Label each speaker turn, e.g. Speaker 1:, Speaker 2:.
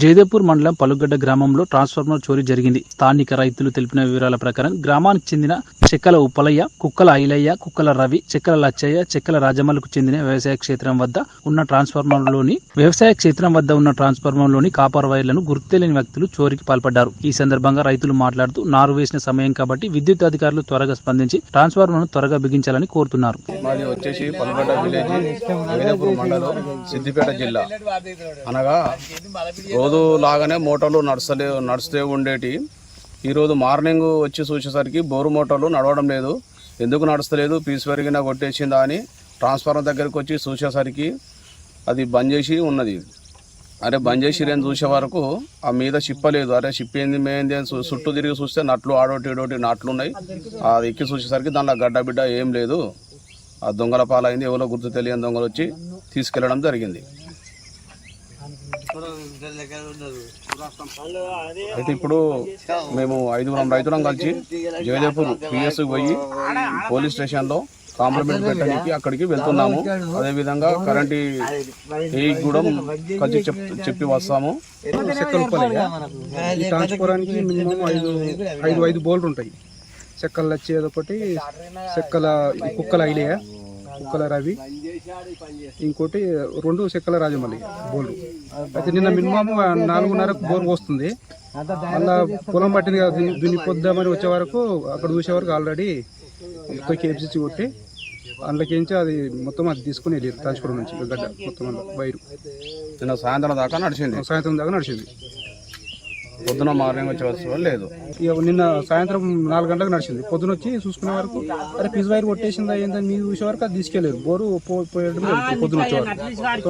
Speaker 1: జయదేపూర్ మండలం పలుగడ్డ గ్రామంలో ట్రాన్స్ఫార్మర్ చోరీ జరిగింది. స్థానిక రైతులు తెలిపిన వివరాల ప్రకారం గ్రామానికి చెందిన చెక్కల ఉప్పలయ్య కుక్కల ఐలయ్య కుక్కల రవి చెక్కల లచ్చయ్య చెక్కల రాజమల్లకు చెందిన వ్యవసాయ క్షేత్రం వద్ద ఉన్న ట్రాన్స్ఫార్మర్లోని వ్యవసాయ క్షేత్రం వద్ద ఉన్న ట్రాన్స్ఫార్మర్లోని కాపర్ వైర్లను గుర్తులేని వ్యక్తులు చోరీకి పాల్పడ్డారు. ఈ సందర్భంగా రైతులు మాట్లాడుతూ నారు వేసిన సమయం కాబట్టి విద్యుత్ అధికారులు త్వరగా స్పందించి ట్రాన్స్ఫార్మర్ను త్వరగా బిగించాలని కోరుతున్నారు.
Speaker 2: వచ్చేసి విలేజ్ మండలం సిద్దిపేట జిల్లా. అనగా రోజు లాగానే మోటార్లు నడుస్తలే నడుస్తూ ఉండేటి. ఈరోజు మార్నింగ్ వచ్చి చూసేసరికి బోరు మోటార్లు నడవడం లేదు. ఎందుకు నడుస్తలేదు? పీస్ పెరిగినా కొట్టేసిందా అని ట్రాన్స్ఫార్మర్ దగ్గరికి వచ్చి చూసేసరికి అది బంద్ చేసి ఉన్నది. అరే బంద్ చేసి రేని చూసే వరకు ఆ మీద చిప్పలేదు అరే చిప్ ఏంది మేంది అని చూ- చుట్టూ తిరిగి చూస్తే నట్లు ఆడోటి ఇడోటి నట్లు ఉన్నాయి అది ఎక్కి చూసేసరికి దానిలో గడ్డ బిడ్డ ఏం లేదు. ఆ దొంగల పాలైంది. ఎవరో గుర్తు తెలియని దొంగలు వచ్చి తీసుకెళ్ళడం జరిగింది. అయితే ఇప్పుడు మేము ఐదుగురం రైతులం కలిసి జయదేపూర్ పిఎస్ పోయి పోలీస్ స్టేషన్లో కాంప్లిమెంట్ పెట్టడానికి అక్కడికి వెళ్తున్నాము. అదేవిధంగా కరెంట్ ఏ కూడా కలిసి చెప్ చెప్పి వస్తాము.
Speaker 3: చెక్కలు ఈ మినిమం ఐదు ఐదు ఐదు బోల్డ్ ఉంటాయి. చెక్కలు వచ్చేది ఒకటి చెక్కల కుక్కల ఐలియ కుక్కల రవి. ఇంకోటి రెండు చెక్కల రాజమల్లి బోల్డ్. అయితే నిన్న మినిమం నాలుగున్నరకు బోర్ వస్తుంది అలా పొలం పట్టింది కదా దున్ని దున్నిపోద్దామని వచ్చే వరకు అక్కడ చూసే వరకు ఆల్రెడీ మొత్తం కేఎఫ్సీ కొట్టి అందులోకించి అది మొత్తం అది తీసుకుని వెళ్ళారు ట్రాన్స్ఫర్ నుంచి గడ్డ మొత్తం వైరు.
Speaker 2: నిన్న సాయంత్రం దాకా నడిచింది.
Speaker 3: సాయంత్రం దాకా నడిచింది.
Speaker 2: పొద్దున మార్నింగ్ వచ్చే వస్తే లేదు.
Speaker 3: నిన్న సాయంత్రం నాలుగు గంటలకు నడిచింది. పొద్దున వచ్చి చూసుకునే వరకు అరే పిజ్ వైర్ కొట్టేసిందా ఏంటని మీరు చూసే వరకు అది తీసుకెళ్ళారు బోరు పో- పోయడం పొద్దున వచ్చే వరకు.